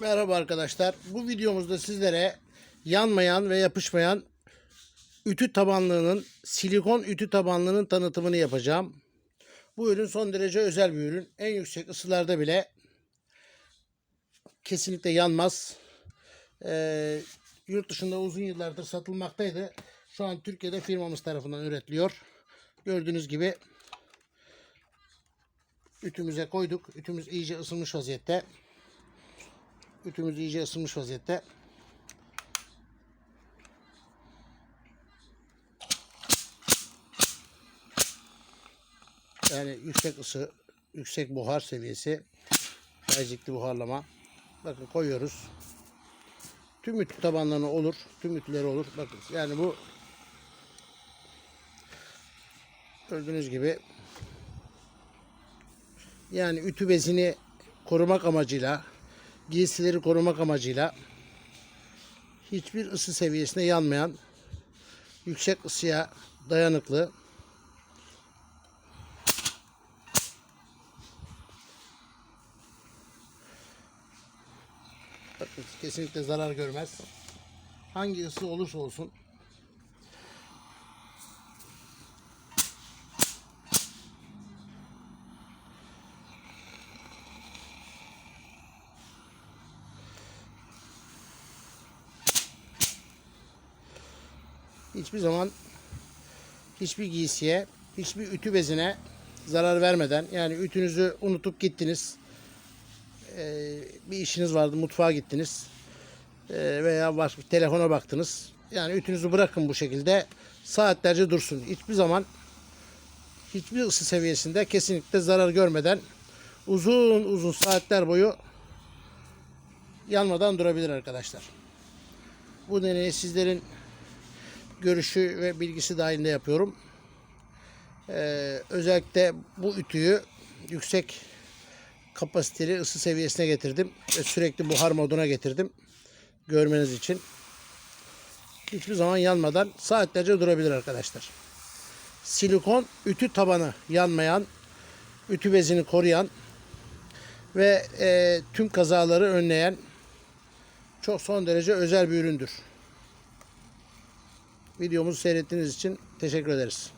Merhaba arkadaşlar. Bu videomuzda sizlere yanmayan ve yapışmayan ütü tabanlığının silikon ütü tabanlığının tanıtımını yapacağım. Bu ürün son derece özel bir ürün. En yüksek ısılarda bile kesinlikle yanmaz. Ee, yurt dışında uzun yıllardır satılmaktaydı. Şu an Türkiye'de firmamız tarafından üretiliyor. Gördüğünüz gibi ütümüze koyduk. Ütümüz iyice ısınmış vaziyette. Ütümüz iyice ısınmış vaziyette. Yani yüksek ısı, yüksek buhar seviyesi, tercihli buharlama. Bakın koyuyoruz. Tüm ütü tabanlarına olur, tüm ütüleri olur. Bakın yani bu gördüğünüz gibi yani ütü bezini korumak amacıyla giysileri korumak amacıyla hiçbir ısı seviyesinde yanmayan yüksek ısıya dayanıklı kesinlikle zarar görmez. Hangi ısı olursa olsun hiçbir zaman hiçbir giysiye, hiçbir ütü bezine zarar vermeden yani ütünüzü unutup gittiniz. Ee, bir işiniz vardı mutfağa gittiniz. Ee, veya başka bir telefona baktınız. Yani ütünüzü bırakın bu şekilde saatlerce dursun. Hiçbir zaman hiçbir ısı seviyesinde kesinlikle zarar görmeden uzun uzun saatler boyu yanmadan durabilir arkadaşlar. Bu deneyi sizlerin görüşü ve bilgisi dahilinde yapıyorum. Ee, özellikle bu ütüyü yüksek kapasiteli ısı seviyesine getirdim ve sürekli buhar moduna getirdim. Görmeniz için. Hiçbir zaman yanmadan saatlerce durabilir arkadaşlar. Silikon ütü tabanı yanmayan, ütü bezini koruyan ve e, tüm kazaları önleyen çok son derece özel bir üründür. Videomuzu seyrettiğiniz için teşekkür ederiz.